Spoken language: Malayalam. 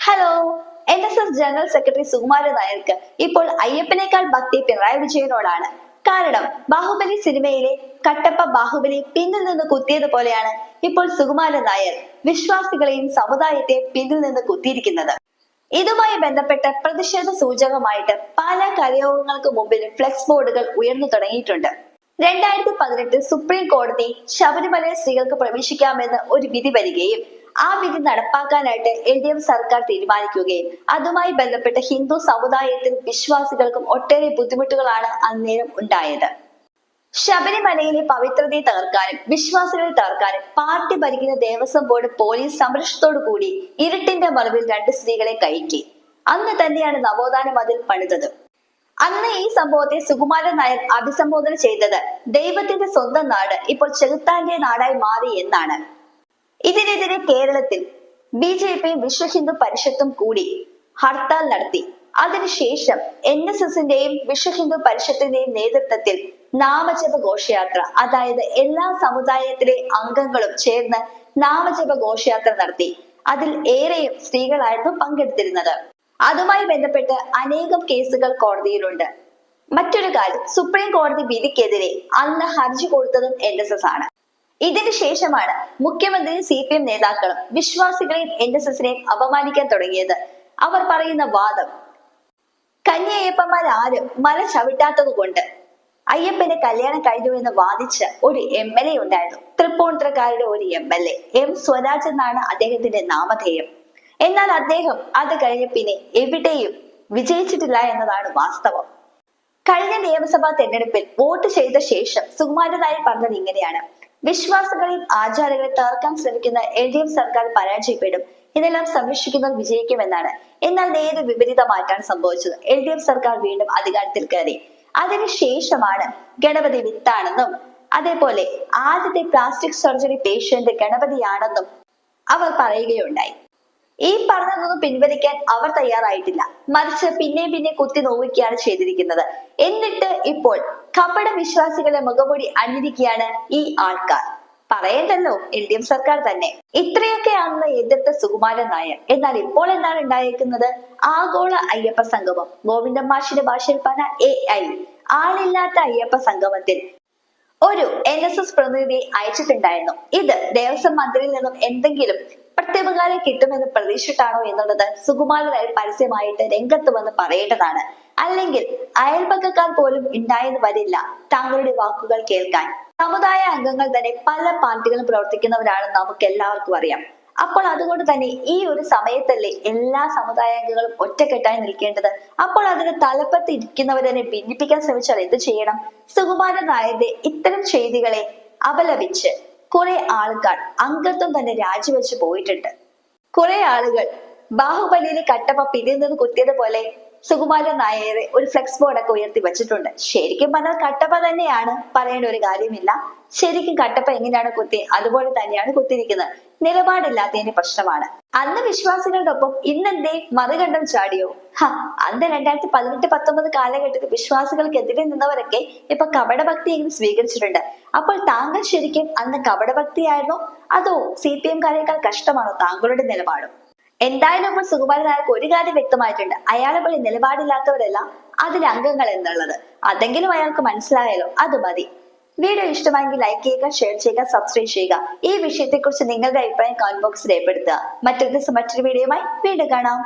Hello N S S general secretary Sukumaran നായർക്ക് ഇപ്പോൾ അയ്യപ്പനേക്കാൾ ഭക്തി പിണറായി വിജയനോടാണ്. കാരണം ബാഹുബലി സിനിമയിലെ കട്ടപ്പ ബാഹുബലി പിന്നിൽ നിന്ന് കുത്തിയത് പോലെയാണ് ഇപ്പോൾ സുകുമാരൻ നായർ വിശ്വാസികളെയും സമുദായത്തെ പിന്നിൽ നിന്ന് കുത്തിയിരിക്കുന്നത്. ഇതുമായി ബന്ധപ്പെട്ട് പ്രതിഷേധ സൂചകമായിട്ട് പല കരയോഗങ്ങൾക്ക് മുമ്പിൽ ഫ്ലെക്സ് ബോർഡുകൾ ഉയർന്നു തുടങ്ങിയിട്ടുണ്ട്. രണ്ടായിരത്തി പതിനെട്ടിൽ സുപ്രീം കോടതി ശബരിമലയിൽ സ്ത്രീകൾക്ക് പ്രവേശിക്കാമെന്ന് ഒരു വിധി വരികയും ആ വിധി നടപ്പാക്കാനായിട്ട് എൽ ഡി എഫ് സർക്കാർ തീരുമാനിക്കുകയും അതുമായി ബന്ധപ്പെട്ട ഹിന്ദു സമുദായത്തിൽ വിശ്വാസികൾക്കും ഒട്ടേറെ ബുദ്ധിമുട്ടുകളാണ് അന്നേരം ഉണ്ടായത്. ശബരിമലയിലെ പവിത്രതയെ തകർക്കാനും വിശ്വാസികളെ തകർക്കാനും പാർട്ടി ഭരിക്കുന്ന ദേവസ്വം ബോർഡ് പോലീസ് സംരക്ഷണത്തോടു കൂടി ഇരുട്ടിന്റെ മറവിൽ രണ്ട് സ്ത്രീകളെ കയറ്റി. അന്ന് തന്നെയാണ് നവോത്ഥാന മതിൽ പണിതത്. അന്ന് ഈ സംഭവത്തെ സുകുമാരൻ നായർ അഭിസംബോധന ചെയ്തത് ദൈവത്തിന്റെ സ്വന്തം നാട് ഇപ്പോൾ ചെകുത്താന്റെ നാടായി മാറി എന്നാണ്. ഇതിനെതിരെ കേരളത്തിൽ ബി ജെ പിയും വിശ്വ ഹിന്ദു പരിഷത്തും കൂടി ഹർത്താൽ നടത്തി. അതിനുശേഷം എൻ എസ് എസിന്റെയും വിശ്വ ഹിന്ദു പരിഷത്തിന്റെയും നേതൃത്വത്തിൽ നാമജപ ഘോഷയാത്ര അതായത് എല്ലാ സമുദായത്തിലെ അംഗങ്ങളും ചേർന്ന് നാമജപ ഘോഷയാത്ര നടത്തി. അതിൽ ഏറെയും സ്ത്രീകളായിരുന്നു പങ്കെടുത്തിരുന്നത്. അതുമായി ബന്ധപ്പെട്ട് അനേകം കേസുകൾ കോടതിയിലുണ്ട്. മറ്റൊരു കാര്യം സുപ്രീം കോടതി വിധിക്കെതിരെ അന്ന് ഹർജി കൊടുത്തതും എൻ എസ് എസ് ആണ്. ഇതിനു ശേഷമാണ് മുഖ്യമന്ത്രിയും സി പി എം നേതാക്കളും വിശ്വാസികളെയും എൻ എസ് എസിനെയും അപമാനിക്കാൻ തുടങ്ങിയത്. അവർ പറയുന്ന വാദം കന്യയ്യപ്പന്മാർ ആരും മല ചവിട്ടാത്തത് കൊണ്ട് അയ്യപ്പന്റെ കല്യാണം കഴിഞ്ഞു എന്ന് വാദിച്ച ഒരു എം എൽ എ ഉണ്ടായിരുന്നു. തൃപ്പൂണിത്തറക്കാരുടെ ഒരു M L A M Swaraj എന്നാണ് അദ്ദേഹത്തിന്റെ നാമധേയം. എന്നാൽ അദ്ദേഹം അത് കഴിഞ്ഞ പിന്നെ എവിടെയും വിജയിച്ചിട്ടില്ല എന്നതാണ് വാസ്തവം. കഴിഞ്ഞ നിയമസഭാ തെരഞ്ഞെടുപ്പിൽ വോട്ട് ചെയ്ത ശേഷം സുകുമാരൻ നായർ പറഞ്ഞത് ഇങ്ങനെയാണ്. വിശ്വാസങ്ങളെയും ആചാരങ്ങളെ തകർക്കാൻ ശ്രമിക്കുന്ന എൽ ഡി എഫ് സർക്കാർ പരാജയപ്പെടും. ഇതെല്ലാം സംരക്ഷിക്കുന്നവർ വിജയിക്കുമെന്നാണ്. എന്നാൽ നേരെ വിപരീതമായിട്ടാണ് സംഭവിച്ചത്. എൽ ഡി എഫ് സർക്കാർ വീണ്ടും അധികാരത്തിൽ കയറി. അതിനുശേഷമാണ് ഗണപതി വിത്താണെന്നും അതേപോലെ ആദ്യത്തെ പ്ലാസ്റ്റിക് സർജറി പേഷ്യന്റ് ഗണപതിയാണെന്നും അവർ പറയുകയുണ്ടായി. ഈ പറഞ്ഞതൊന്നും പിൻവലിക്കാൻ അവർ തയ്യാറായിട്ടില്ല. മറിച്ച് പിന്നെ പിന്നെ കുത്തി നോവിക്കുകയാണ് ചെയ്തിരിക്കുന്നത്. എന്നിട്ട് ഇപ്പോൾ കപട വിശ്വാസികളെ മുഖമൂടി അണിഞ്ഞിരിക്കുകയാണ് ഈ ആൾക്കാർ. പറയണ്ടല്ലോ എൽ ഡി എഫ് സർക്കാർ തന്നെ. ഇത്രയൊക്കെ അന്ന് എതിർത്ത സുകുമാരൻ നായർ. എന്നാൽ ഇപ്പോൾ എന്താണ് ഉണ്ടായിരിക്കുന്നത്? ആഗോള അയ്യപ്പ സംഗമം. ഗോവിന്ദ മാഷിന്റെ ഭാഷയിൽ പറഞ്ഞ എ ഐ ആളില്ലാത്ത അയ്യപ്പ സംഗമത്തിൽ ഒരു എൻ എസ് എസ് പ്രതിനിധി അയച്ചിട്ടുണ്ടായിരുന്നു. ഇത് ദേവസ്വം മന്ത്രിയിൽ നിന്നും എന്തെങ്കിലും പ്രത്യുപകാരം കിട്ടുമെന്ന് പ്രതീക്ഷിച്ചിട്ടാണോ എന്നുള്ളത് സുകുമാരനായി പരസ്യമായിട്ട് രംഗത്ത് വന്ന് പറയേണ്ടതാണ്. അല്ലെങ്കിൽ അയൽപക്കക്കാർ പോലും ഉണ്ടായെന്ന് വരില്ല താങ്കളുടെ വാക്കുകൾ കേൾക്കാൻ. സമുദായ അംഗങ്ങൾ തന്നെ പല പാർട്ടികളും പ്രവർത്തിക്കുന്നവരാണ് നമുക്ക് എല്ലാവർക്കും അറിയാം. അപ്പോൾ അതുകൊണ്ട് തന്നെ ഈ ഒരു സമയത്തല്ലേ എല്ലാ സമുദായാംഗങ്ങളും ഒറ്റക്കെട്ടായി നിൽക്കേണ്ടത്? അപ്പോൾ അതിന് തലപ്പത്ത് ഇരിക്കുന്നവരെ ഭിന്നിപ്പിക്കാൻ ശ്രമിച്ചാൽ എന്ത് ചെയ്യണം? സുകുമാരൻ നായരുടെ ഇത്തരം ചെയ്തികളെ അപലപിച്ച് കുറെ ആൾക്കാർ അംഗത്വം തന്നെ രാജിവെച്ച് പോയിട്ടുണ്ട്. കുറെ ആളുകൾ ബാഹുബലിയിലെ കട്ടപ്പ പിരിയുന്നത് കുത്തിയത് പോലെ സുകുമാരൻ നായരെ ഒരു ഫ്ലെക്സ് ബോർഡൊക്കെ ഉയർത്തി വെച്ചിട്ടുണ്ട്. ശരിക്കും പറഞ്ഞാൽ കട്ടപ്പ തന്നെയാണ് പറയേണ്ട ഒരു കാര്യമില്ല. ശരിക്കും കട്ടപ്പ എങ്ങനെയാണ് കുത്തി അതുപോലെ തന്നെയാണ് കുത്തിയിരിക്കുന്നത്. നിലപാടില്ലാത്തതിന്റെ പ്രശ്നമാണ്. അന്ന് വിശ്വാസികളുടെ ഒപ്പം ഇന്നെന്തേ മറുകണ്ഠം ചാടിയോ? ഹ അന്ന് രണ്ടായിരത്തി പതിനെട്ട് പത്തൊമ്പത് കാലഘട്ടത്തിൽ വിശ്വാസികൾക്കെതിരെ നിന്നവരൊക്കെ ഇപ്പൊ കപടഭക്തി എങ്കിലും സ്വീകരിച്ചിട്ടുണ്ട്. അപ്പോൾ താങ്കൾ ശരിക്കും അന്ന് കപടഭക്തിയായിരുന്നോ? അതോ സി പി എംകാരേക്കാൾ കഷ്ടമാണോ താങ്കളുടെ നിലപാടും? എന്തായാലും ഇപ്പോൾ സുകുമാരൻ നായർക്ക് ഒരു കാര്യം വ്യക്തമായിട്ടുണ്ട്. അയാളെ പോലെ നിലപാടില്ലാത്തവരല്ല. അതിൽ അംഗങ്ങൾ എന്നുള്ളത്. അതെങ്കിലും അയാൾക്ക് മനസ്സിലായാലോ? അത് മതി. വീഡിയോ ഇഷ്ടമായെങ്കിൽ ലൈക്ക് ചെയ്യുക ഷെയർ ചെയ്യുക സബ്സ്ക്രൈബ് ചെയ്യുക. ഈ വിഷയത്തെക്കുറിച്ച് നിങ്ങളുടെ അഭിപ്രായം കമന്റ് ബോക്സിൽ രേഖപ്പെടുത്തുക. മറ്റൊരു ദിവസം മറ്റൊരു വീഡിയോയുമായി വീണ്ടും കാണാം.